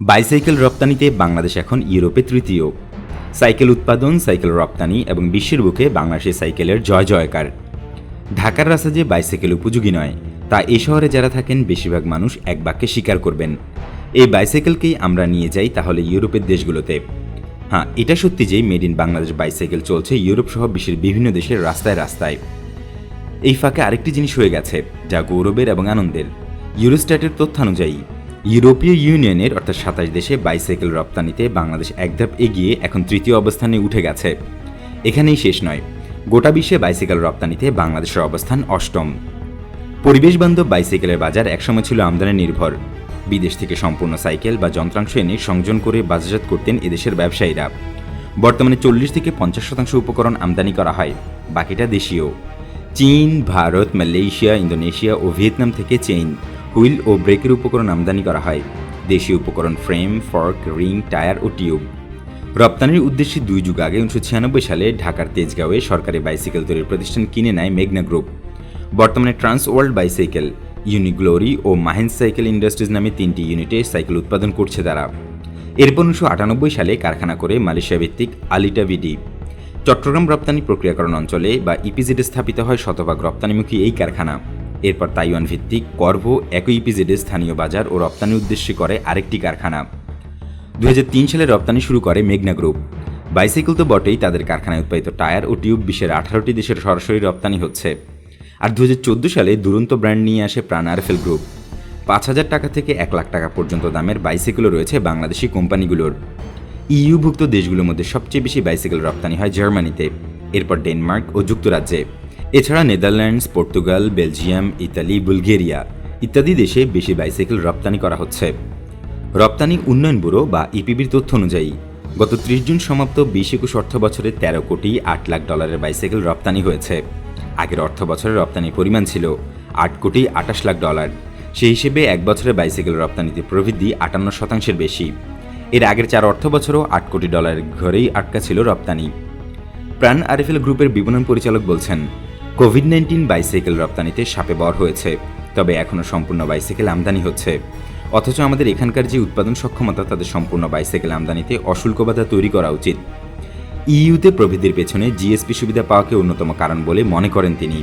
Bicycle রপ্তানিতে বাংলাদেশ এখন ইউরোপে তৃতীয়। সাইকেল উৎপাদন, সাইকেল রপ্তানি এবং বিশ্বের বুকে বাংলাদেশের সাইকেলের জয় জয়কার। ঢাকার রাস্তা যে বাইসাইকেল উপযোগী নয়, তা এ শহরে যারা থাকেন, বেশিরভাগ মানুষ এক বাক্যে স্বীকার করবেন। এই বাইসাইকেলকেই আমরা নিয়ে যাই তাহলে ইউরোপের দেশগুলোতে। হ্যাঁ এটা সত্যি যে মেড ইন বাংলাদেশ বাইসাইকেল চলছে ইউরোপ সহ বিশ্বের বিভিন্ন দেশের রাস্তায় রাস্তায়। এই ফাঁকে আরেকটি জিনিস হয়ে গেছে, যা গৌরবের এবং আনন্দের। ইউরোস্ট্যাটের তথ্যানুযায়ী ইউরোপীয় ইউনিয়নের অর্থাৎ সাতাশ দেশে বাইসাইকেল রপ্তানিতে বাংলাদেশ এক ধাপ এগিয়ে এখন তৃতীয় অবস্থানে উঠে গেছে। এখানেই শেষ নয়। গোটা বিশ্বে বাইসাইকেল রপ্তানিতে বাংলাদেশের অবস্থান অষ্টম। পরিবেশ বান্ধব বাইসাইকেলের বাজার একসময় ছিল আমদানি নির্ভর। বিদেশ থেকে সম্পূর্ণ সাইকেল বা যন্ত্রাংশ এনে সংযোজন করে বাজারজাত করতেন এদেশের ব্যবসায়ীরা। বর্তমানে চল্লিশ থেকে পঞ্চাশ শতাংশ উপকরণ আমদানি করা হয়, বাকিটা দেশীয়। চীন, ভারত, মালয়েশিয়া, ইন্দোনেশিয়া ও ভিয়েতনাম থেকে চেইন হুইল ও ব্রেকের উপকরণ আমদানি করা হয়। দেশীয় উপকরণ ফ্রেম, ফর্ক, রিং, টায়ার ও টিউব। রপ্তানির উদ্দেশ্যে দুই যুগ আগে উনিশশো ছিয়ানব্বই সালে ঢাকার তেজগাঁওয়ে সরকারি বাইসাইকেল তৈরির প্রতিষ্ঠান কিনে নেয় মেঘনা গ্রুপ। বর্তমানে ট্রান্স ওয়ার্ল্ড বাইসাইকেল, ইউনিগ্লোরি ও মাহেন্স সাইকেল ইন্ডাস্ট্রিজ নামে তিনটি ইউনিটে সাইকেল উৎপাদন করছে তারা। এরপর উনিশশো আটানব্বই সালে কারখানা করে মালয়েশিয়া ভিত্তিক আলিটা ভিডি। চট্টগ্রাম রপ্তানি প্রক্রিয়াকরণ অঞ্চলে বা ইপিজেডে স্থাপিত হয় শতভাগ রপ্তানিমুখী এই কারখানা। এরপর তাইওয়ান ভিত্তিক কর্ভো একই ইপিজেডে স্থানীয় বাজার ও রপ্তানি উদ্দেশ্যে করে আরেকটি কারখানা। দু হাজার তিন সালে রপ্তানি শুরু করে মেঘনা গ্রুপ। বাইসাইকেল তো বটেই তাদের কারখানায় উৎপাদিত টায়ার ও টিউব বিশ্বের আঠারোটি দেশের সরাসরি রপ্তানি হচ্ছে। আর দু হাজার চোদ্দ সালে দুরন্ত ব্র্যান্ড নিয়ে আসে প্রাণ আরফেল গ্রুপ। পাঁচ হাজার টাকা থেকে এক লাখ টাকা পর্যন্ত দামের বাইসাইকেলও রয়েছে বাংলাদেশি কোম্পানিগুলোর। ইইউভুক্ত দেশগুলোর মধ্যে সবচেয়ে বেশি বাইসাইকেল রপ্তানি হয় জার্মানিতে। এরপর ডেনমার্ক ও যুক্তরাজ্যে। এছাড়া Netherlands, Portugal, Belgium, Italy, Bulgaria ইত্যাদি দেশে বেশি বাইসাইকেল রপ্তানি করা হচ্ছে। রপ্তানি উন্নয়ন ব্যুরো বা ইপিবির তথ্য অনুযায়ী, গত ত্রিশ জুন সমাপ্ত বিশ একুশ অর্থ বছরে তেরো কোটি আট লাখ ডলারের বাইসাইকেল রপ্তানি হয়েছে। আগের অর্থ বছরের রপ্তানির পরিমাণ ছিল আট কোটি আটাশ লাখ ডলার। সেই হিসেবে এক বছরে বাইসাইকেল রপ্তানিতে প্রবৃদ্ধি আটান্ন শতাংশের বেশি। এর আগের চার অর্থ বছরও আট কোটি ডলারের ঘরেই আটকা ছিল রপ্তানি। প্রাণ আরএফএল গ্রুপের বিপণন পরিচালক বলছেন কোভিড নাইন্টিন বাইসাইকেল রপ্তানিতে সাপে বর হয়েছে, তবে এখনও সম্পূর্ণ বাইসাইকেল আমদানি হচ্ছে। অথচ আমাদের এখানকার যে উৎপাদন সক্ষমতা তাদের সম্পূর্ণ বাইসাইকেল আমদানিতে অশুল্ক বাধা তৈরি করা উচিত। ইইউতে প্রভৃতির পেছনে জিএসপি সুবিধা পাওয়াকে অন্যতম কারণ বলে মনে করেন তিনি।